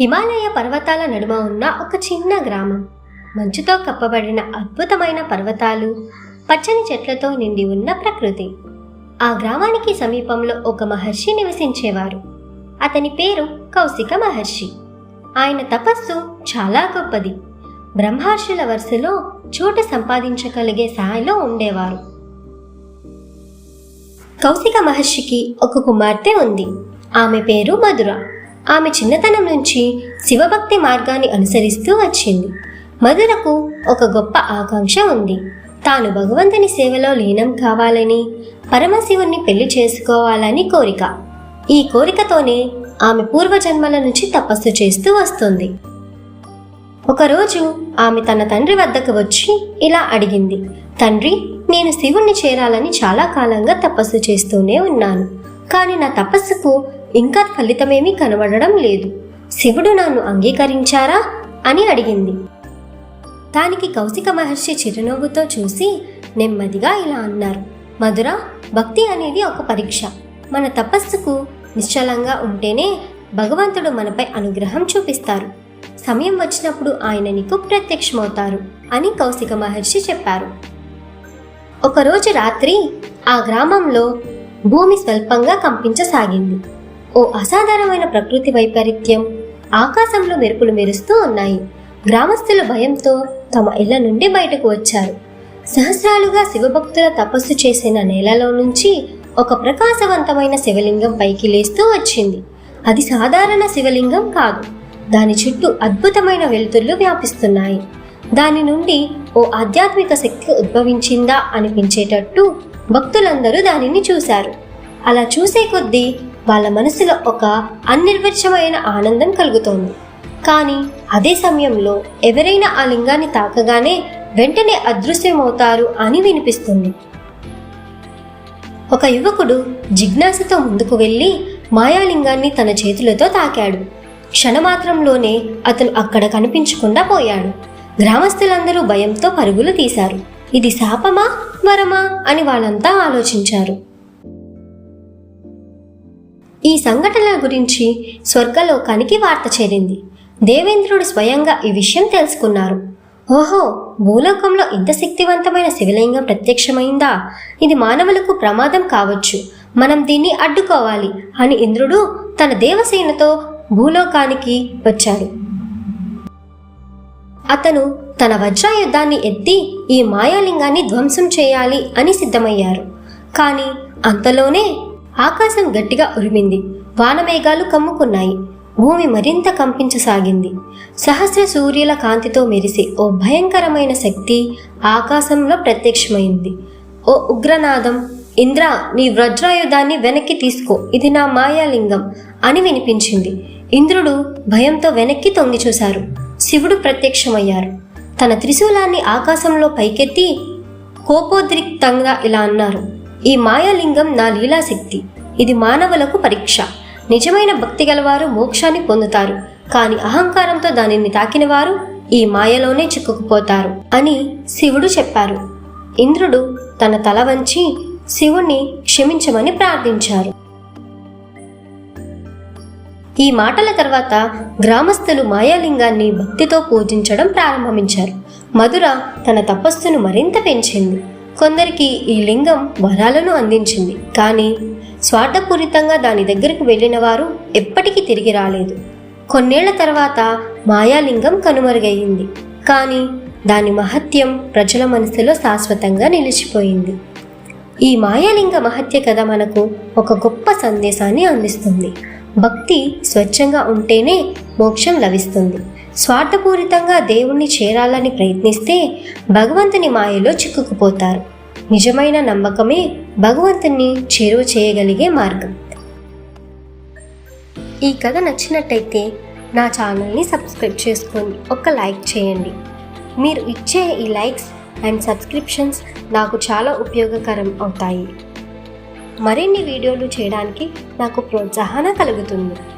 హిమాలయ పర్వతాల నడుమ ఉన్న ఒక చిన్న గ్రామం. మంచుతో కప్పబడిన అద్భుతమైన పర్వతాలు పచ్చని చెట్లతో నిండి ఉన్న ప్రకృతి. ఆ గ్రామానికి సమీపంలో ఒక మహర్షి నివసించేవారు. అతని పేరు కౌశిక మహర్షి. ఆయన తపస్సు చాలా గొప్పది. బ్రహ్మర్షుల వరుసలో చోటు సంపాదించగలిగే స్థాయిలో ఉండేవారు. కౌశిక మహర్షికి ఒక కుమార్తె ఉంది. ఆమె పేరు మధుర. ఆమె చిన్నతనం నుంచి శివభక్తి మార్గాన్ని అనుసరిస్తూ వచ్చింది. మధురకు ఒక గొప్ప ఆకాంక్ష ఉంది. తాను భగవంతుని సేవలో లీనం కావాలని పరమశివుణ్ణి పెళ్ళి చేసుకోవాలని కోరిక. ఈ కోరికతోనే ఆమె పూర్వజన్మల నుంచి తపస్సు చేస్తూ వస్తుంది. ఒకరోజు ఆమె తన తండ్రి వద్దకు వచ్చి ఇలా అడిగింది. తండ్రి నేను శివుణ్ణి చేరాలని చాలా కాలంగా తపస్సు చేస్తూనే ఉన్నాను. కానీ నా తపస్సుకు ఇంకా ఫలితమేమీ కనబడడం లేదు. శివుడు నన్ను అంగీకరించారా? అని అడిగింది. దానికి కౌశిక మహర్షి చిరునవ్వుతో చూసి నెమ్మదిగా ఇలా అన్నారు. మధుర భక్తి అనేది ఒక పరీక్ష. మన తపస్సుకు నిశ్చలంగా ఉంటేనే భగవంతుడు మనపై అనుగ్రహం చూపిస్తారు. సమయం వచ్చినప్పుడు ఆయన నీకు ప్రత్యక్షమవుతారు అని కౌశిక మహర్షి చెప్పారు. ఒకరోజు రాత్రి ఆ గ్రామంలో భూమి స్వల్పంగా కంపించసాగింది. ఓ అసాధారణమైన ప్రకృతి వైపరీత్యం ఆకాశంలో మెరుపులు మెరుస్తూ ఉన్నాయి. గ్రామస్తులు భయంతో తమ ఇళ్ళ నుండి బయటకు వచ్చారు. సహస్రాలుగా శివభక్తుల తపస్సు చేసిన నేలలో నుంచి ఒక ప్రకాశవంతమైన శివలింగం పైకి లేస్తూ వచ్చింది. అది సాధారణ శివలింగం కాదు. దాని చుట్టూ అద్భుతమైన వెలుతుర్లు వ్యాపిస్తున్నాయి. దాని నుండి ఓ ఆధ్యాత్మిక శక్తి ఉద్భవించిందా అనిపించేటట్టు భక్తులందరూ దానిని చూశారు. అలా చూసే కొద్దీ వాళ్ళ మనసులో ఒక అనిర్వచ్యమైన ఆనందం కలుగుతోంది. కానీ అదే సమయంలో ఎవరైనా ఆ లింగాన్ని తాకగానే వెంటనే అదృశ్యమవుతారు అని వినిపిస్తుంది. ఒక యువకుడు జిజ్ఞాసతో ముందుకు వెళ్ళి మాయాలింగాన్ని తన చేతులతో తాకాడు. క్షణమాత్రంలోనే అతను అక్కడ కనిపించకుండా పోయాడు. గ్రామస్తులందరూ భయంతో పరుగులు తీశారు. ఇది శాపమా వరమా అని వాళ్ళంతా ఆలోచించారు. ఈ సంఘటనల గురించి స్వర్గలోకానికి వార్త చేరింది. దేవేంద్రుడు స్వయంగా ఈ విషయం తెలుసుకున్నారు. ఓహో భూలోకంలో ఇంత శక్తివంతమైన శివలింగం ప్రత్యక్షమైందా? ఇది మానవులకు ప్రమాదం కావచ్చు. మనం దీన్ని అడ్డుకోవాలి అని ఇంద్రుడు తన దేవసేనతో భూలోకానికి వచ్చాడు. అతను తన వజ్రాయుద్ధాన్ని ఎత్తి ఈ మాయాలింగాన్ని ధ్వంసం చేయాలి అని సిద్ధమయ్యారు. కానీ అంతలోనే ఆకాశం గట్టిగా ఉరిమింది. వానమేఘాలు కమ్ముకున్నాయి. భూమి మరింత కంపించసాగింది. సహస్ర సూర్యుల కాంతితో మెరిసే ఓ భయంకరమైన శక్తి ఆకాశంలో ప్రత్యక్షమైంది. ఓ ఉగ్రనాదం ఇంద్ర నీ వజ్రాయుధాన్ని వెనక్కి తీసుకో. ఇది నా మాయాలింగం అని వినిపించింది. ఇంద్రుడు భయంతో వెనక్కి తొంగి చూశారు శివుడు ప్రత్యక్షమయ్యారు. తన త్రిశూలాన్ని ఆకాశంలో పైకెత్తి కోపోద్రిక్తంగా ఇలా అన్నారు ఈ మాయాలింగం నా లీలాశక్తి. ఇది మానవులకు పరీక్ష. నిజమైన భక్తి గలవారు మోక్షాన్ని పొందుతారు. కానీ అహంకారంతో దానిని తాకిన వారు ఈ మాయలోనే చిక్కుకుపోతారు అని శివుడు చెప్పారు. ఇంద్రుడు తన తల వంచి శివుణ్ణి క్షమించమని ప్రార్థించారు. ఈ మాటల తర్వాత గ్రామస్తులు మాయాలింగాన్ని భక్తితో పూజించడం ప్రారంభించారు. మధుర తన తపస్సును మరింత పెంచింది. కొందరికి ఈ లింగం వరాలను అందించింది. కానీ స్వార్థపూరితంగా దాని దగ్గరకు వెళ్ళిన వారు ఎప్పటికీ తిరిగి రాలేదు. కొన్నేళ్ళ తర్వాత మాయాలింగం కనుమరుగయ్యింది. కానీ దాని మహత్యం ప్రజల మనసులో శాశ్వతంగా నిలిచిపోయింది. ఈ మాయాలింగ మహత్య కథ మనకు ఒక గొప్ప సందేశాన్ని అందిస్తుంది. భక్తి స్వచ్ఛంగా ఉంటేనే మోక్షం లభిస్తుంది. స్వార్థపూరితంగా దేవుణ్ణి చేరాలని ప్రయత్నిస్తే భగవంతుని మాయలో చిక్కుకుపోతారు. నిజమైన నమ్మకమే భగవంతుని చేరువ చేయగలిగే మార్గం. ఈ కథ నచ్చినట్టయితే నా ఛానల్ని సబ్స్క్రైబ్ చేసుకొని ఒక లైక్ చేయండి. మీరు ఇచ్చే ఈ లైక్స్ అండ్ సబ్స్క్రిప్షన్స్ నాకు చాలా ఉపయోగకరం అవుతాయి. మరిన్ని వీడియోలు చేయడానికి నాకు ప్రోత్సాహన కలుగుతుంది.